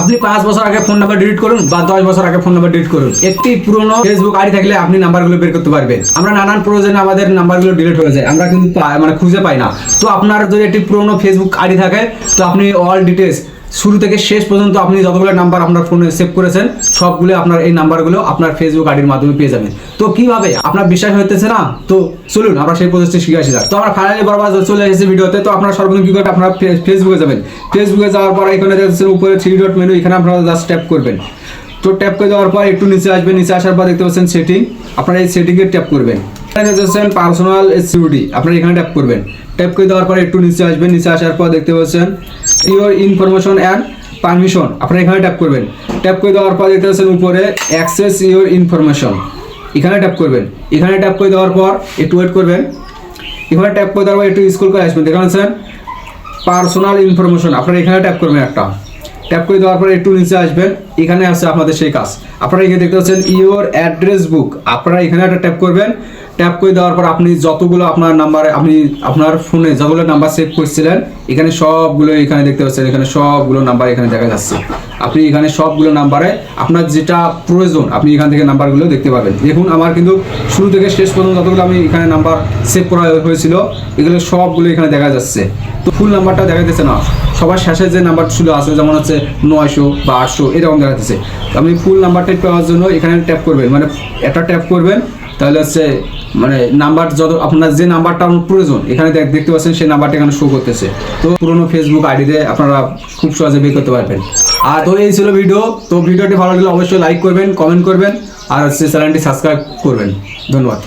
আপনি পাঁচ বছর আগে ফোন নাম্বার ডিলিট করুন বা দশ বছর আগে ফোন নাম্বার ডিলিট করুন। একটি পুরনো ফেসবুক আইডি থাকলে আপনি নাম্বারগুলো বের করতে পারবেন। আমরা নানান প্রয়োজনে আমাদের নাম্বারগুলো ডিলিট হয়ে যায়। আমরা কিন্তু মানে খুঁজে পাই না। তো আপনার যদি একটি পুরনো ফেসবুক আইডি থাকে, তো আপনি অল ডিটেলস শুরু থেকে শেষ পর্যন্ত আপনি যতগুলো নাম্বার আপনার ফোনে সেভ করেছেন, সবগুলো আপনার এই নাম্বারগুলো আপনার ফেসবুক আইডির মাধ্যমে পেয়ে যাবেন। তো কীভাবে? আপনার বিশ্বাস হইতেছে না? তো চলুন, আমরা সেই প্রসেসটি শিখে আসি যাক। তো আমরা ফাইনালি বরবাদ চলে এসেছি ভিডিওতে। তো আপনারা সর্বপ্রথম কি করবেন? আপনারা ফেসবুকে যাবেন। ফেসবুকে যাওয়ার পর এখানে দেখছেন উপরে থ্রি ডট মেনু এখানে আপনারা জাস্ট ট্যাপ করবেন। তো ট্যাপ করে দেওয়ার পর একটু নিচে আসবেন। নিচে আসার পর দেখতে পাচ্ছেন সেটিং আপনারা এই সেটিংয়ে ট্যাপ করবেন। দেখছেন পার্সোনাল সিকিউরিটি আপনারা এখানে ট্যাপ করবেন। ট্যাপ করে দেওয়ার পর একটু নিচে আসবেন। নিচে আসার পর দেখতে পাচ্ছেন ইওর ইনফরমেশন অ্যান্ড পারমিশন আপনারা এখানে ট্যাপ করবেন। ট্যাপ করে দেওয়ার পর দেখতে পাচ্ছেন উপরে অ্যাক্সেস ইওর ইনফরমেশন এখানে ট্যাপ করবেন। এখানে ট্যাপ করে দেওয়ার পর একটু ওয়েট করবেন। এখানে ট্যাপ করে দেওয়ার পর একটু স্কুল করে আসবেন। দেখতে পাচ্ছেন? পার্সোনাল ইনফরমেশন আপনারা এখানে ট্যাপ করবেন একটা। ট্যাপ করে দেওয়ার পরে একটু নিচে আসবেন। এখানে আছে আপনাদের সেই কাজ। আপনারা এখানে দেখতে পাচ্ছেন ইওর অ্যাড্রেস বুক আপনারা এখানে একটা ট্যাপ করবেন। ট্যাপ করে দেওয়ার পর আপনি যতগুলো আপনার নাম্বারে আপনি আপনার ফোনে যতগুলো নাম্বার সেভ করছিলেন, এখানে সবগুলো এখানে দেখতে পাচ্ছেন, এখানে সবগুলো নাম্বার এখানে দেখা যাচ্ছে। আপনি এখানে সবগুলো নাম্বারে আপনার যেটা প্রয়োজন, আপনি এখান থেকে নাম্বারগুলো দেখতে পাবেন। দেখুন, আমার কিন্তু শুরু থেকে শেষ পর্যন্ত যতগুলো আমি এখানে নাম্বার সেভ করা হয়েছিল, এগুলো সবগুলো এখানে দেখা যাচ্ছে। তো ফুল নাম্বারটা দেখা যাচ্ছে না। সবার শেষে যে নাম্বার ছিল আছে, যেমন হচ্ছে নয়শো বা আটশো, এরকম দেখা যাচ্ছে আপনি ফুল নাম্বারটা পাওয়ার জন্য এখানে ট্যাপ করবেন। মানে একটা ট্যাপ করবেন তাহলে হচ্ছে মানে নাম্বার যত, আপনার যে নাম্বারটা আপনার প্রয়োজন, এখানে দেখ- দেখতে পাচ্ছেন সেই নাম্বারটা এখানে শো করতেছে। তো পুরোনো ফেসবুক আইডিতে আপনারা খুব সহজে বের করতে পারবেন। আর তো এই ছিল ভিডিও তো ভিডিওটি ভালো লাগলে অবশ্যই লাইক করবেন কমেন্ট করবেন, আর হচ্ছে চ্যানেলটি সাবস্ক্রাইব করবেন। ধন্যবাদ।